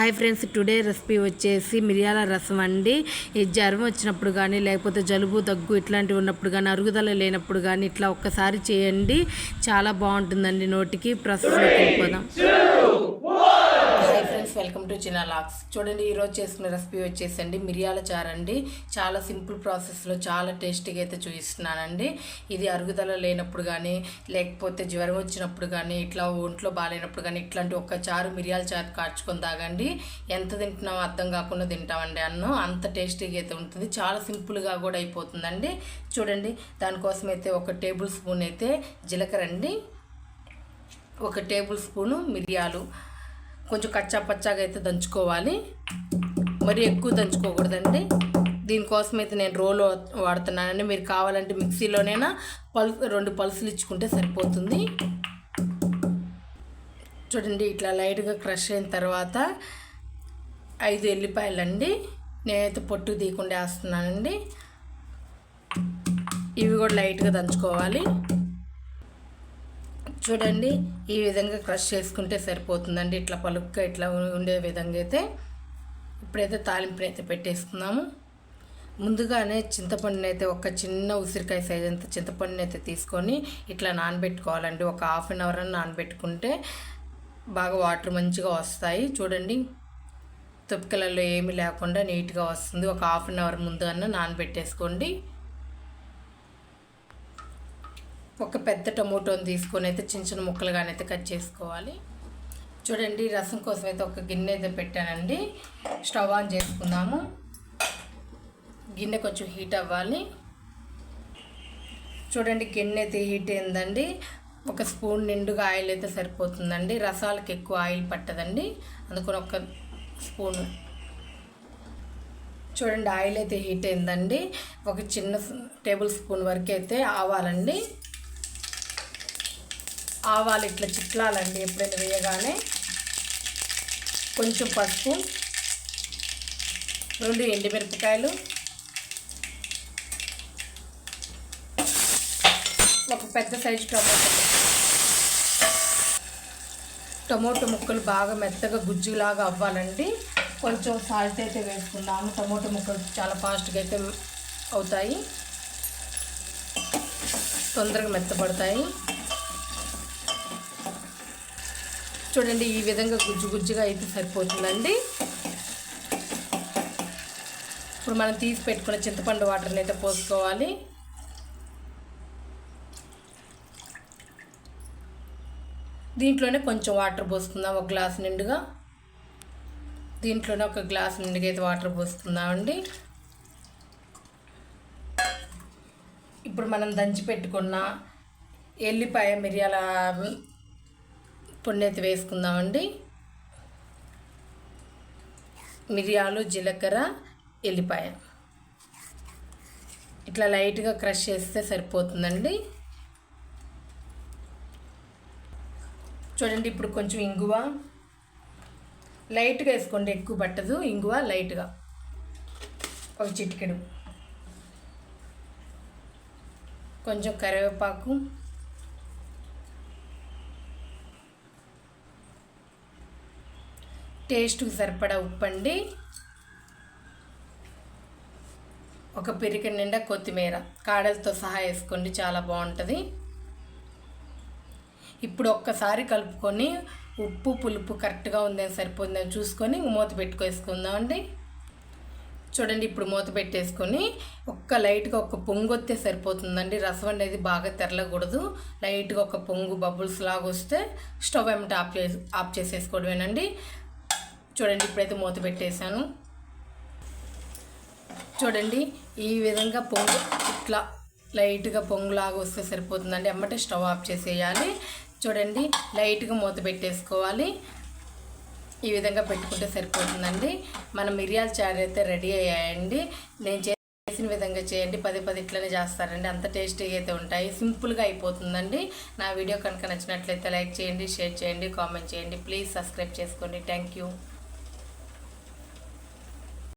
Hi friends today recipe వచ్చేసి మిరియాల రసం అండి. ఈ జ్వరం వచ్చినప్పుడు కానీ లేకపోతే జలుబు దగ్గు ఇట్లాంటివి ఉన్నప్పుడు కానీ అరుగుదల లేనప్పుడు కానీ ఇట్లా ఒక్కసారి చేయండి. చాలా బాగుంటుందండి నోటికి. ప్రస్తుతం వెళ్ళిపోదాం. ఫ్రెండ్స్ వెల్కమ్ టు చిన్న లాక్స్ చూడండి ఈరోజు చేసుకున్న రెసిపీ వచ్చేసండి మిరియాల చారు అండి చాలా సింపుల్ ప్రాసెస్లో చాలా టేస్టీగా అయితే చూపిస్తున్నానండి. ఇది అరుగుదల లేనప్పుడు కానీ లేకపోతే జ్వరం వచ్చినప్పుడు కానీ ఇట్లా ఒంట్లో బాగాలేనప్పుడు కానీ ఇట్లాంటి ఒక్క చారు మిరియాల చారు కాచుకొని తాగండి. ఎంత తింటున్నామో అర్థం కాకుండా తింటామండి అన్నం. అంత టేస్టీగా అయితే ఉంటుంది. చాలా సింపుల్గా కూడా అయిపోతుందండి. చూడండి దానికోసం అయితే ఒక టేబుల్ స్పూన్ అయితే జీలకర్ర అండి. ఒక టేబుల్ స్పూను మిరియాలు. కొంచెం కచ్చా పచ్చాగా అయితే దంచుకోవాలి. మరి ఎక్కువ దంచుకోకూడదండి. దీనికోసం అయితే నేను రోలు వాడుతున్నానండి. మీరు కావాలంటే మిక్సీలోనైనా పల్స్ రెండు పల్సులు ఇచ్చుకుంటే సరిపోతుంది. చూడండి ఇట్లా లైట్గా క్రష్ అయిన తర్వాత ఐదు ఎల్లిపాయలండి. నేనైతే పొట్టు తీయకుండా వేస్తున్నానండి. ఇవి కూడా లైట్గా దంచుకోవాలి. చూడండి ఈ విధంగా క్రష్ చేసుకుంటే సరిపోతుందండి. ఇట్లా పలుగ్గా ఇట్లా ఉండే విధంగా అయితే ఇప్పుడైతే తాలింపుని అయితే పెట్టేసుకున్నాము ముందుగానే చింతపండుని అయితే ఒక చిన్న ఉసిరికాయ సైజ్ అంత చింతపండుని అయితే తీసుకొని ఇట్లా నానబెట్టుకోవాలండి. ఒక హాఫ్ అన్ అవర్ అని నానబెట్టుకుంటే బాగా వాటర్ మంచిగా వస్తాయి. చూడండి తొప్పికలలో ఏమి లేకుండా నీట్గా వస్తుంది. ఒక హాఫ్ అన్ అవర్ ముందుగానే నానబెట్టేసుకోండి. ఒక పెద్ద టమోటోని తీసుకొని అయితే చిన్న చిన్న ముక్కలుగానైతే కట్ చేసుకోవాలి. చూడండి రసం కోసం అయితే ఒక గిన్నె అయితే పెట్టానండి. స్టవ్ ఆన్ చేసుకుందాము. గిన్నె కొంచెం హీట్ అవ్వాలి. చూడండి గిన్నె అయితే హీట్ అయిందండి. ఒక స్పూన్ నిండుగా ఆయిల్ అయితే సరిపోతుందండి. రసాలకు ఎక్కువ ఆయిల్ పట్టదండి. అందుకని ఒక స్పూన్. చూడండి ఆయిల్ అయితే హీట్ అయిందండి. ఒక చిన్న టేబుల్ స్పూన్ వరకు అయితే ఆవాలండి. ఆవాలు ఇట్లా చిట్లాలండి ఎప్పుడైనా వేయగానే. కొంచెం పసుపు. రెండు ఎండుమిరపకాయలు. ఒక పెద్ద సైజు టమాటో. టమోటో ముక్కలు బాగా మెత్తగా గుజ్జులాగా అవ్వాలండి. కొంచెం సాల్ట్ అయితే వేసుకుందాము టమోటో ముక్కలు చాలా ఫాస్ట్గా అయితే అవుతాయి. తొందరగా మెత్తపడతాయి చూడండి ఈ విధంగా గుజ్జు గుజ్జుగా అయితే సరిపోతుందండి. ఇప్పుడు మనం తీసి పెట్టుకున్న చింతపండు వాటర్ని అయితే పోసుకోవాలి. దీంట్లోనే కొంచెం వాటర్ పోసుకుందాం ఒక గ్లాస్ నిండుగా. దీంట్లోనే ఒక గ్లాస్ నిండుగా అయితే వాటర్ పోసుకుందామండి. ఇప్పుడు మనం దంచి పెట్టుకున్న ఎల్లిపాయ మిరియాల పొన్నెత్తి వేసుకుందామండి. మిరియాలు జీలకర్ర ఎల్లిపాయ. ఇట్లా లైట్గా క్రష్ చేస్తే సరిపోతుందండి. చూడండి ఇప్పుడు కొంచెం ఇంగువ. లైట్గా వేసుకోండి ఎక్కువ పట్టదు. ఇంగువ లైట్గా. ఒక చిటికెడు. కొంచెం కరివేపాకు. టేస్ట్కి సరిపడా ఉప్పండి. ఒక పిరిక నిండా కొత్తిమీర. కాడలతో సహా వేసుకోండి చాలా బాగుంటుంది. ఇప్పుడు ఒక్కసారి కలుపుకొని ఉప్పు పులుపు కరెక్ట్గా ఉందని సరిపోతుందని చూసుకొని మూత పెట్టుకేసుకుందామండి చూడండి ఇప్పుడు మూత పెట్టేసుకొని ఒక్క లైట్గా ఒక పొంగు వస్తే సరిపోతుందండి. రసం అనేది బాగా తెరలకూడదు. లైట్గా ఒక పొంగు బబుల్స్ లాగా వస్తే స్టవ్ ఏమిటి ఆఫ్ చేసి ఆఫ్ చేసేసుకోవడమేనండి. చూడండి ఇప్పుడైతే మూత పెట్టేశాను. చూడండి ఈ విధంగా పొంగు ఇట్లా లైట్గా పొంగులాగా వస్తే సరిపోతుందండి. అమ్మటే స్టవ్ ఆఫ్ చేసేయాలి. చూడండి లైట్గా మూత పెట్టేసుకోవాలి. ఈ విధంగా పెట్టుకుంటే సరిపోతుందండి. మన మిరియాల చారు అయితే రెడీ అయ్యాయండి. నేను చేసిన విధంగా చేయండి. పది పది ఇట్లనే చేస్తారండి. అంత టేస్టీగా అయితే ఉంటాయి. సింపుల్గా అయిపోతుందండి. నా వీడియో కనుక నచ్చినట్లయితే లైక్ చేయండి షేర్ చేయండి కామెంట్ చేయండి. ప్లీజ్ సబ్స్క్రైబ్ చేసుకోండి. Thank you.